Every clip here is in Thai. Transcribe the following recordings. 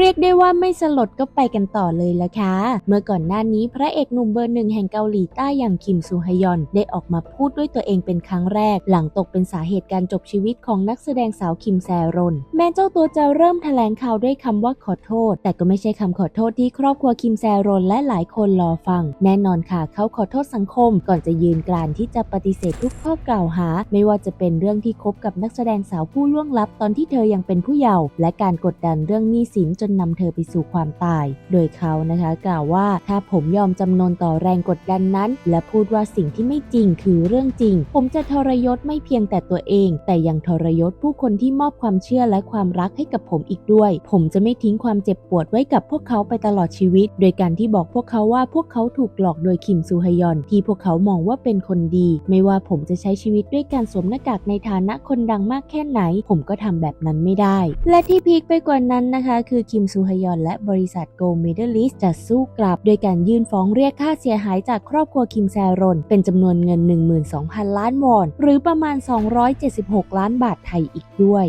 เรียกได้ว่าไม่สลดก็ไปกันต่อเลยละค่ะเมื่อก่อนหน้านี้พระเอกหนุ่มเบอร์หนึ่งแห่งเกาหลีใต้อย่างคิมซูฮยอนได้ออกมาพูดด้วยตัวเองเป็นครั้งแรก หลังตกเป็นสาเหตุการจบชีวิตของนักแสดงสาวคิมแซรอนแม้เจ้าตัวจะเริ่มแถลงข่าวด้วยคำว่าขอโทษ แต่ก็ไม่ใช่คำขอโทษที่ครอบครัวคิมแซรอนและหลายคนรอฟัง แน่นอนค่ะเขาขอโทษสังคม ก่อนจะยืนกรานที่จะปฏิเสธทุกข้อกล่าวหา ไม่ว่าจะเป็นเรื่องที่คบกับนักแสดงสาวผู้ล่วงลับตอนที่เธอยังเป็นผู้เยาว์และการกดดันเรื่องหนี้สินจนนำเธอไปสู่ความตาย โดยเขานะคะกล่าวว่าถ้าผมยอมจำนนต่อแรงกดดันนั้น และพูดว่าสิ่งที่ไม่จริงคือเรื่องจริง ผมจะทรยศไม่เพียงแต่ตัวเอง แต่ยังทรยศผู้คนที่มอบความเชื่อและความรักให้กับผมอีกด้วย ผมจะไม่ทิ้งความเจ็บปวดไว้กับพวกเขาไปตลอดชีวิต โดยการที่บอกพวกเขาว่าพวกเขาถูกหลอกโดยคิมซูฮยอน ที่พวกเขามองว่าเป็นคนดี ไม่ว่าผมจะใช้ชีวิตด้วยการสวมหน้ากากในฐานะคนดังมากแค่ไหน ผมก็ทำแบบนั้นไม่ได้ และที่พีคไปกว่านั้นนะคะ คือคิมซูฮยอนและบริษัท Go Middle East จะสู้กลับ โดยการยื่นฟ้องเรียกค่าเสียหายจากครอบครัวคิมแซรอนเป็นจำนวนเงิน 12,000 ล้านวอน หรือประมาณ 276 ล้านบาทไทยอีกด้วย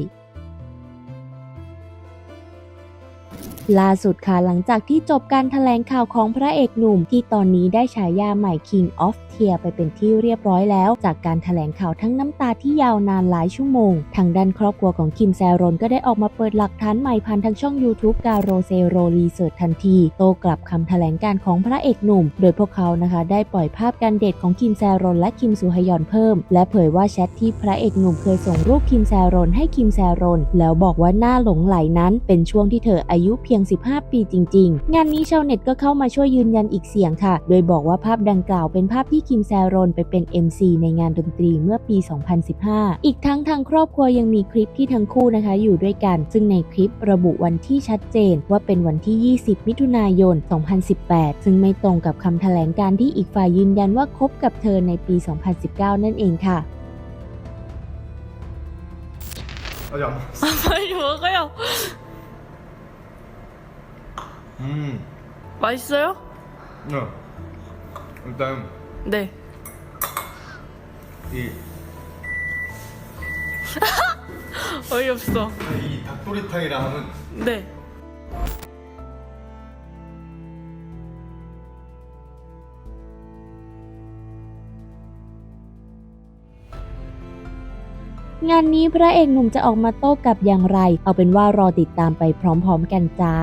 ล่าสุดค่ะหลังจากที่จบการถแถลงข่าวของพระเอกหนุ่มที่ตอนนี้ได้ฉายาใหม่ King of Tear ไปเป็นที่เรียบร้อยแล้ว จากการถแถลงข่าวทั้งน้ำตาที่ยาวนานหลายชั่วโมง ทางด้านครอบครัวของคิมแซรอนก็ได้ออกมาเปิดหลักฐานใหม่ผ่านทางช่อง YouTube กาโรเซโรรีเสิร์ชทันที โตกลับคำแถลงการของพระเอกหนุ่ม โดยพวกเขานะคะ ได้ปล่อยภาพการเดทของคิมแซรอนและคิมซูฮยอนเพิ่ม และเผยว่าแชทที่พระเอกหนุ่มเคยส่งรูปคิมแซรอนให้คิมแซรอนแล้วบอกว่าหน้าหลงไหลนั้น เป็นช่วงที่เธออายุเพียง 15 ปีจริง ๆ งานนี้ชาวเน็ตก็เข้ามาช่วยยืนยันอีกเสียงค่ะ โดยบอกว่าภาพดังกล่าวเป็นภาพที่คิมแซรอนไปเป็น MC ในงานดนตรีเมื่อปี 2015 อีกทั้งทางครอบครัวยังมีคลิปที่ทั้งคู่นะคะอยู่ด้วยกัน ซึ่งในคลิประบุวันที่ชัดเจนว่าเป็นวันที่ 20 มิถุนายน 2018 ซึ่งไม่ตรงกับคำแถลงการที่อีกฝ่ายยืนยันว่าคบกับเธอในปี 2019 นั่นเองค่ะ 아직 안 먹었어. 빨리 먹어요. 음, 맛있어요? 네. 일단 네. 이, 어이없어. 이 닭도리탕이랑 하면 네. งานนี้พระเอกหนุ่มจะออกมาโต้กลับอย่างไร เอาเป็นว่ารอติดตามไปพร้อมๆกันจ้า